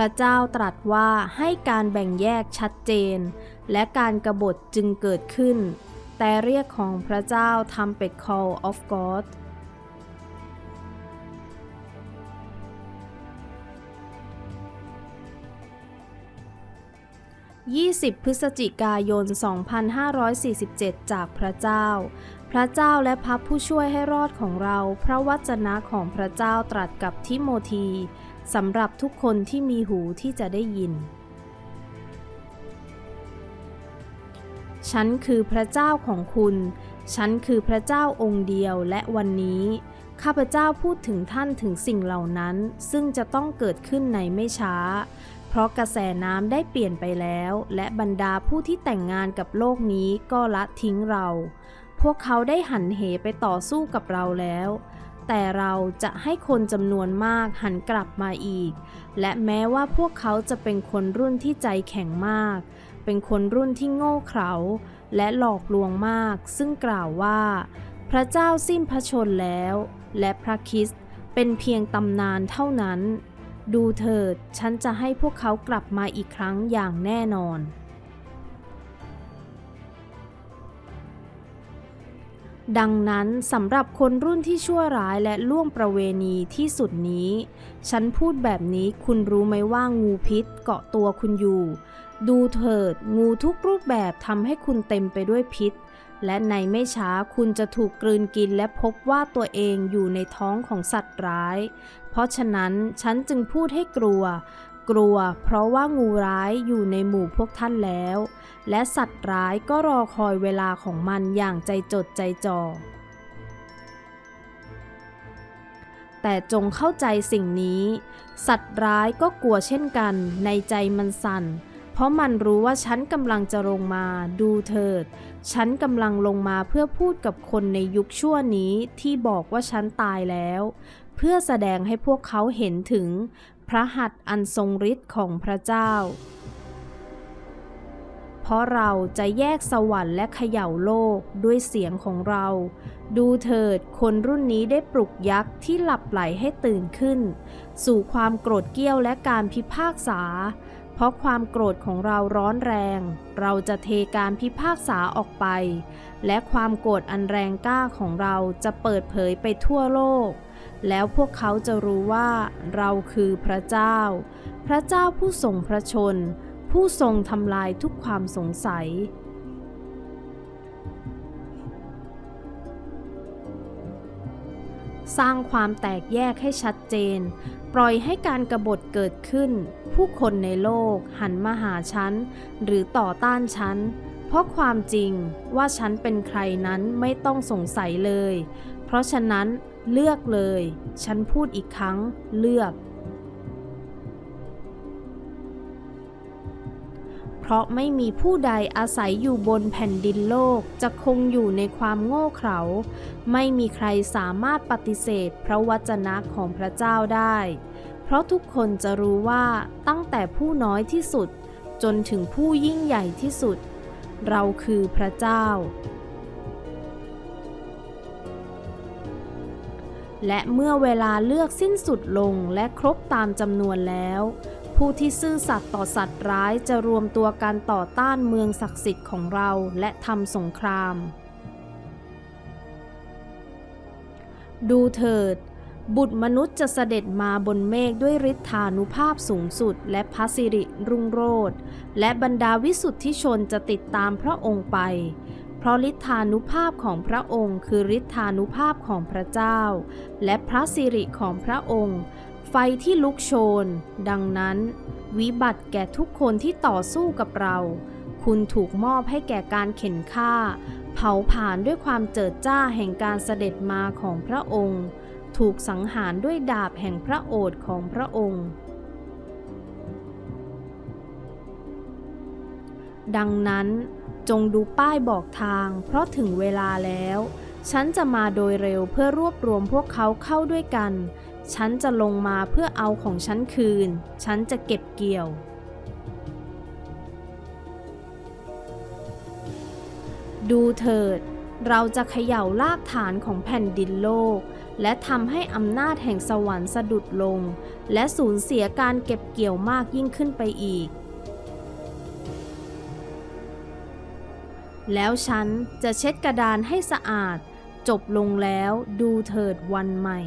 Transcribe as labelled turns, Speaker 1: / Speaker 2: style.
Speaker 1: ระเจ้าตรัสว่าให้การแบ่งแยกชัดเจน และการกรบฏจึงเกิดขึ้น แต่เรียกของพระเจ้าทำเป็ด call of God 20 พฤศจิกายน 2547 จากพระเจ้า พระเจ้าและพระผู้ช่วยให้รอดของเรา พระวจนะของพระเจ้าตรัสกับทิโมธี สำหรับทุกคนที่มีหูที่จะได้ยิน ฉันคือพระเจ้าของคุณ ฉันคือพระเจ้าองค์เดียวและวันนี้ ข้าพเจ้าพูดถึงท่านถึงสิ่งเหล่านั้น ซึ่งจะต้องเกิดขึ้นในไม่ช้า เพราะกระแสน้ำได้เปลี่ยนไปแล้ว และบรรดาผู้ที่แต่งงานกับโลกนี้ก็ละทิ้งเรา พวกเขาได้หันเหไปต่อสู้กับเราแล้ว แต่เราจะให้คนจำนวนมากหันกลับมาอีก และแม้ว่าพวกเขาจะเป็นคนรุ่นที่ใจแข็งมาก เป็นคนรุ่นที่โง่เขลาและหลอกลวงมาก ซึ่งกล่าวว่า พระเจ้าสิ้นพระชนแล้ว และพระคริสต์เป็นเพียงตำนานเท่านั้น ดูเถิด ฉันจะให้พวกเขากลับมาอีกครั้งอย่างแน่นอน ดังนั้นสำหรับคนรุ่นที่ชั่วร้ายและล่วงประเวณีที่สุดนี้ ฉันพูดแบบนี้คุณรู้ไหมว่างูพิษเกาะตัวคุณอยู่ ดูเถิดงูทุกรูปแบบทำให้คุณเต็มไปด้วยพิษ และในไม่ช้าคุณจะถูกกลืนกินและพบว่าตัวเองอยู่ในท้องของสัตว์ร้าย เพราะฉะนั้นฉันจึงพูดให้กลัว กลัวเพราะว่างูร้ายอยู่ในหมู่พวกท่านแล้ว และสัตว์ร้ายก็รอคอยเวลาของมันอย่างใจจดใจจ่อ แต่จงเข้าใจสิ่งนี้ สัตว์ร้ายก็กลัวเช่นกัน ในใจมันสั่น เพราะมันรู้ว่าฉันกำลังจะลงมา ดูเถิด ฉันกำลังลงมาเพื่อพูดกับคนในยุคชั่วนี้ที่บอกว่าฉันตายแล้ว เพื่อแสดงให้พวกเขาเห็นถึงพระหัตถ์อันทรงฤทธิ์ของพระเจ้า เพราะเราจะแยกสวรรค์และเขย่าโลกด้วยเสียงของเรา ดูเถิดคนรุ่นนี้ได้ปลุกยักษ์ที่หลับไหลให้ตื่นขึ้น สู่ความโกรธเกี้ยวและการพิพากษา เพราะความโกรธของเราร้อนแรง เราจะเทการพิพากษาออกไป และความโกรธอันแรงกล้าของเราจะเปิดเผยไปทั่วโลก แล้วพวกเขาจะรู้ว่าเราคือพระเจ้า พระเจ้าผู้ทรงพระชน ผู้ทรงทำลายทุกความสงสัย สร้างความแตกแยกให้ชัดเจน ปล่อยให้การกรบฏเกิดขึ้น ผู้คนในโลกหันมาหาฉัน หรือต่อต้านฉัน เพราะความจริงว่าฉันเป็นใครนั้นไม่ต้องสงสัยเลย เพราะฉะนั้นเลือกเลย ฉันพูดอีกครั้งเลือก เพราะไม่มีผู้ใดอาศัยอยู่บนแผ่นดินโลกจะคงอยู่ในความโง่เขลา ไม่มีใครสามารถปฏิเสธพระวจนะของพระเจ้าได้ เพราะทุกคนจะรู้ว่าตั้งแต่ผู้น้อยที่สุด จนถึงผู้ยิ่งใหญ่ที่สุด เราคือพระเจ้าและเมื่อเวลาเลือกสิ้นสุดลงและครบตามจำนวนแล้ว ผู้ที่ซื่อสัตย์ต่อสัตว์ร้ายจะรวมตัวกันต่อต้านเมืองศักดิ์สิทธิ์ของเราและทำสงคราม ดูเถิด บุตรมนุษย์จะเสด็จมาบนเมฆด้วยฤทธานุภาพสูงสุด และพระสิริรุ่งโรจน์และบรรดาวิสุทธิชนจะติดตามพระองค์ไป เพราะฤทธานุภาพของพระองค์ คือฤทธานุภาพของพระเจ้า และพระสิริของพระองค์ ไฟที่ลุกโชน ดังนั้น วิบัติแก่ทุกคนที่ต่อสู้กับเรา คุณถูกมอบให้แก่การเข็นฆ่า เผาผลาญด้วยความเจิดจ้าแห่งการเสด็จมาของพระองค์ ถูกสังหารด้วยดาบแห่งพระโอษฐ์ของพระองค์ดังนั้นจงดูป้ายบอกทาง เพราะถึงเวลาแล้ว ฉันจะมาโดยเร็วเพื่อรวบรวมพวกเขาเข้าด้วยกัน ฉันจะลงมาเพื่อเอาของฉันคืน ฉันจะเก็บเกี่ยว ดูเถิด เราจะเขย่ารากฐานของแผ่นดินโลก และทำให้อำนาจแห่งสวรรค์สะดุดลง และสูญเสียการเก็บเกี่ยวมากยิ่งขึ้นไปอีก แล้วฉันจะเช็ดกระดานให้สะอาด จบลงแล้วดูเถิดวันใหม่